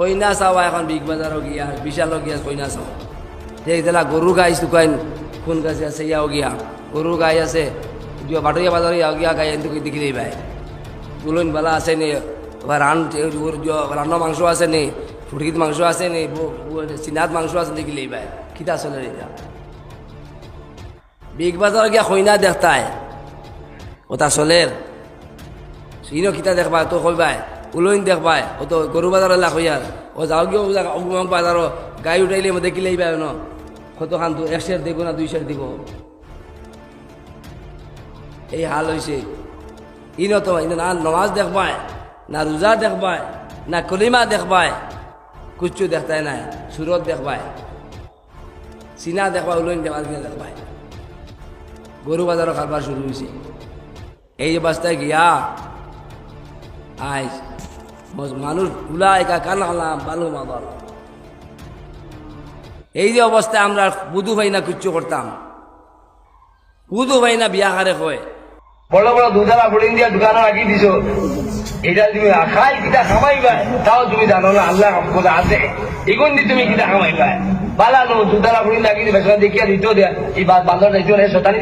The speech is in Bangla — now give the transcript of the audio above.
কইনা চাওয়া এখন বিগ বাজারও গিয়া বিশালও গিয়া কইনা চাওয়া ইতলা গরু গাই শুকাইন কোন গাছে আছে ইয়াও গিয়া। গরু গাই আছে বাটুয়া বাজারে ইয়াও গিয়া গাই এনটুকু দেখিলেই ভাই তুলন বালা আছে নি রান রান্ন মাংস আছে নি, ফুটকিত মাংস আছে নি চিনাত মাংস আছে দেখিলেই ভাই কিতা চলে এটা বিগ বাজার গিয়া কইনা দেখতায় ওটা চলের ইনো কিতা দেখবা, তো কইবাই। উলইন দেখবাই ও তো গরু বাজার লাখ হইয়ার ও যাও গিয়ে অমুক বাজার গাই উঠাইলে দেখিলেই পাই ন কত খান তো, এক শের দিব না, দুই শের দিব। এই হাল হয়েছে ইনো তো না নমাজ দেখবাই না রোজা দেখবাই না কলিমা দেখবাই কুচ্ছু দেখতাই নাই, সুরত দেখবাই চিনা দেখবা উলইন দেখবা দেখবাই গরু বাজারও কারবার শুরু হয়েছে এই অবস্থায় গিয়া আজ মানুষ উলাই কান আলাম, বালু মাদল। এই যে অবস্থায় আমরা বুধু ভাই না করতাম। বুধু ভাই না কয়। বড় বড় দুধারা ফুটিং দিয়া দোকানে রাখি দিছো। এটা তুমি কিটা তাও তুমি জানো না, আল্লাহ কোথা আছে। এগুন দি তুমি কিটা খামাইবা বালা নো দুধারা রাখি দিবা দেখিয়া দিত দেয়া। এই শতানি